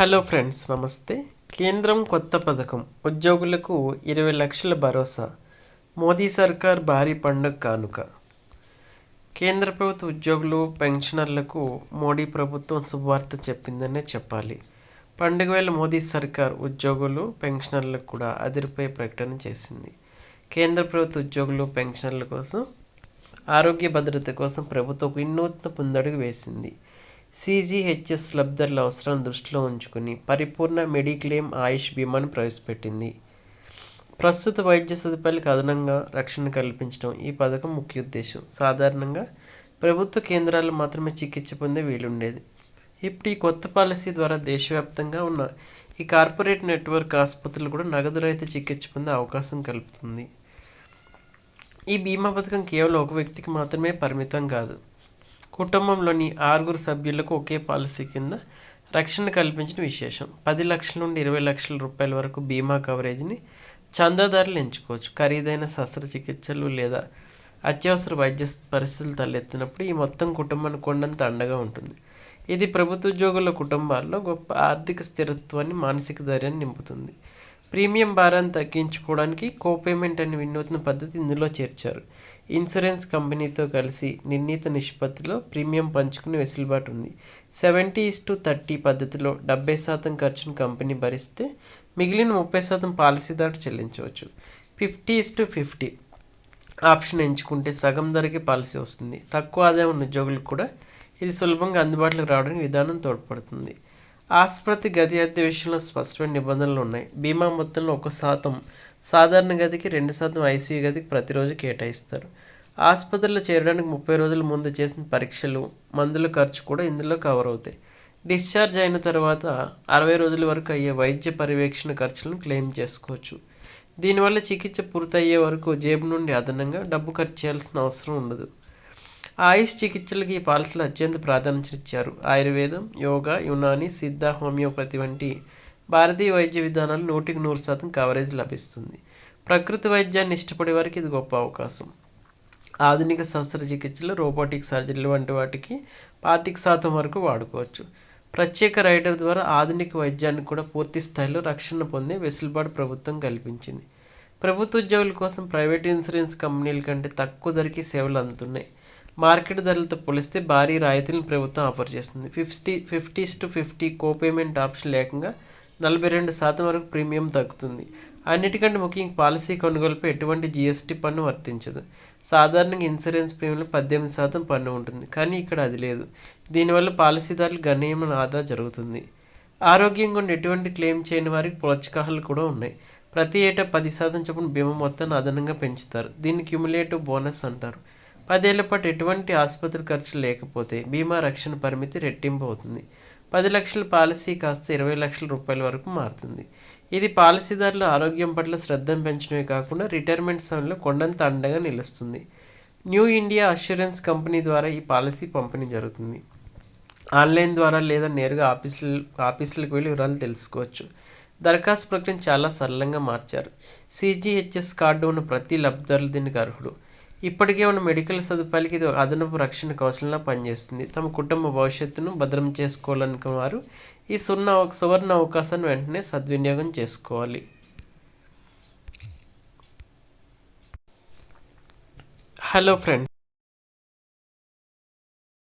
Hello friends నమస్తే. కేంద్రం కొత్త పథకం. ఉద్యోగులకు ఇరవై లక్షల భరోసా. మోదీ సర్కార్ భారీ పండుగ కానుక. కేంద్ర ప్రభుత్వ ఉద్యోగులు పెన్షనర్లకు మోడీ ప్రభుత్వం శుభవార్త చెప్పిందనే చెప్పాలి. పండుగ వేళ మోదీ సర్కార్ ఉద్యోగులు పెన్షనర్లకు కూడా అదిరిపోయే ప్రకటన చేసింది. కేంద్ర ప్రభుత్వ ఉద్యోగులు పెన్షనర్ల కోసం ఆరోగ్య భద్రత కోసం ప్రభుత్వం వినూత్న పుందడుగు వేసింది. సీజీహెచ్ఎస్ లబ్ధర్ల అవసరం దృష్టిలో ఉంచుకుని పరిపూర్ణ మెడిక్లెయిమ్ ఆయుష్ బీమాను ప్రవేశపెట్టింది. ప్రస్తుత వైద్య సదుపాయాలకు అదనంగా రక్షణ కల్పించడం ఈ పథకం ముఖ్య ఉద్దేశం. సాధారణంగా ప్రభుత్వ కేంద్రాలు మాత్రమే చికిత్స పొందే వీలుండేది. ఇప్పుడు ఈ కొత్త పాలసీ ద్వారా దేశవ్యాప్తంగా ఉన్న ఈ కార్పొరేట్ నెట్వర్క్ ఆసుపత్రులు కూడా నగదు రహిత చికిత్స పొందే అవకాశం కలుపుతుంది. ఈ బీమా పథకం కేవలం ఒక వ్యక్తికి మాత్రమే పరిమితం కాదు. కుటుంబంలోని ఆరుగురు సభ్యులకు ఒకే పాలసీ కింద రక్షణ కల్పించిన విశేషం. పది లక్షల నుండి ఇరవై లక్షల రూపాయల వరకు బీమా కవరేజ్ని చందాదారులు ఎంచుకోవచ్చు. ఖరీదైన శస్త్రచికిత్సలు లేదా అత్యవసర వైద్య పరిస్థితులు తలెత్తినప్పుడు ఈ మొత్తం కుటుంబానికి కొండంత అండగా ఉంటుంది. ఇది ప్రభుత్వ ఉద్యోగుల కుటుంబాల్లో గొప్ప ఆర్థిక స్థిరత్వాన్ని మానసిక ధైర్యాన్ని నింపుతుంది. ప్రీమియం భారాన్ని తగ్గించుకోవడానికి కోపేమెంట్ అనే వినూత్న పద్ధతి ఇందులో చేర్చారు. ఇన్సూరెన్స్ కంపెనీతో కలిసి నిర్ణీత నిష్పత్తిలో ప్రీమియం పంచుకునే వెసులుబాటు ఉంది. సెవెంటీ ఇస్ టు థర్టీ పద్ధతిలో డెబ్బై శాతం ఖర్చును కంపెనీ భరిస్తే మిగిలిన ముప్పై శాతం పాలసీదారు చెల్లించవచ్చు. Fifty is to fifty option ఎంచుకుంటే సగం ధరకి పాలసీ వస్తుంది. తక్కువ ఆదాయం ఉన్న ఉద్యోగులకు కూడా ఇది సులభంగా అందుబాటులోకి రావడానికి విధానం తోడ్పడుతుంది. ఆసుపత్రి గది అద్దె విషయంలో స్పష్టమైన నిబంధనలు ఉన్నాయి. బీమా మొత్తంలో ఒక శాతం సాధారణ గదికి రెండు శాతం ఐసీయూ గదికి ప్రతిరోజు కేటాయిస్తారు. ఆసుపత్రిలో చేరడానికి ముప్పై రోజుల ముందు చేసిన పరీక్షలు మందుల ఖర్చు కూడా ఇందులో కవర్ అవుతాయి. డిశ్చార్జ్ అయిన తర్వాత అరవై రోజుల వరకు అయ్యే వైద్య పర్యవేక్షణ ఖర్చులను క్లెయిమ్ చేసుకోవచ్చు. దీనివల్ల చికిత్స పూర్తయ్యే వరకు జేబు నుండి అదనంగా డబ్బు ఖర్చు చేయాల్సిన అవసరం ఉండదు. ఆయుష్ చికిత్సలకి ఈ పాలసీలు అత్యంత ప్రాధాన్యత ఇచ్చారు. ఆయుర్వేదం యోగా యునాని సిద్ధ హోమియోపతి వంటి భారతీయ వైద్య విధానాలు నూటికి నూరు శాతం కవరేజ్ లభిస్తుంది. ప్రకృతి వైద్యాన్ని ఇష్టపడే వారికి ఇది గొప్ప అవకాశం. ఆధునిక శస్త్రచికిత్సలు రోబోటిక్ సర్జరీలు వంటి వాటికి పాతిక శాతం వరకు వాడుకోవచ్చు. ప్రత్యేక రైడర్ ద్వారా ఆధునిక వైద్యాన్ని కూడా పూర్తి స్థాయిలో రక్షణ పొందే వెసులుబాటు ప్రభుత్వం కల్పించింది. ప్రభుత్వ ఉద్యోగుల కోసం ప్రైవేట్ ఇన్సూరెన్స్ కంపెనీల కంటే తక్కువ ధరకి సేవలు అందుతున్నాయి. మార్కెట్ ధరలతో పోలిస్తే భారీ రాయితీలను ప్రభుత్వం ఆఫర్ చేస్తుంది. Fifty fifties to fifty copayment option లేకుండా నలభై రెండు శాతం వరకు ప్రీమియం తగ్గుతుంది. అన్నిటికంటే ముఖ్యంగా పాలసీ కొనుగోలుపై ఎటువంటి జీఎస్టీ పన్ను వర్తించదు. సాధారణంగా ఇన్సూరెన్స్ ప్రీమియంలో పద్దెనిమిది శాతం పన్ను ఉంటుంది. కానీ ఇక్కడ అది లేదు. దీనివల్ల పాలసీదారులు గణనీయమైన ఆదా జరుగుతుంది. ఆరోగ్యం కొన్ని ఎటువంటి క్లెయిమ్ చేయని వారికి ప్రోత్సాహాలు కూడా ఉన్నాయి. ప్రతి ఏటా పది శాతం చొప్పున బీమా మొత్తాన్ని అదనంగా పెంచుతారు. దీన్ని క్యుములేటివ్ బోనస్ అంటారు. పదేళ్ళ పాటు ఎటువంటి ఆసుపత్రి ఖర్చులు లేకపోతే బీమా రక్షణ పరిమితి రెట్టింపు అవుతుంది. పది లక్షల పాలసీ కాస్త ఇరవై లక్షల రూపాయల వరకు మారుతుంది. ఇది పాలసీదారుల ఆరోగ్యం పట్ల శ్రద్ధను పెంచడమే కాకుండా రిటైర్మెంట్ సమయంలో కొండంత అండగా నిలుస్తుంది. న్యూ ఇండియా అష్యూరెన్స్ కంపెనీ ద్వారా ఈ పాలసీ పంపిణీ జరుగుతుంది. ఆన్లైన్ ద్వారా లేదా నేరుగా ఆఫీసులు ఆఫీసులకు వెళ్ళి వివరాలు తెలుసుకోవచ్చు. దరఖాస్తు ప్రక్రియను చాలా సరళంగా మార్చారు. సీజీహెచ్ఎస్ కార్డు ఉన్న ప్రతి లబ్ధిదారులు దీనికి అర్హుడు ఇప్పటికే ఉన్న మెడికల్ సదుపాయాలకి ఇది ఒక అదనపు రక్షణ కవచంలా పనిచేస్తుంది. తమ కుటుంబ భవిష్యత్తును భద్రం చేసుకోవాలనుకున్న వారు ఈ సున్న సువర్ణ అవకాశాన్ని వెంటనే సద్వినియోగం చేసుకోవాలి. Hello friends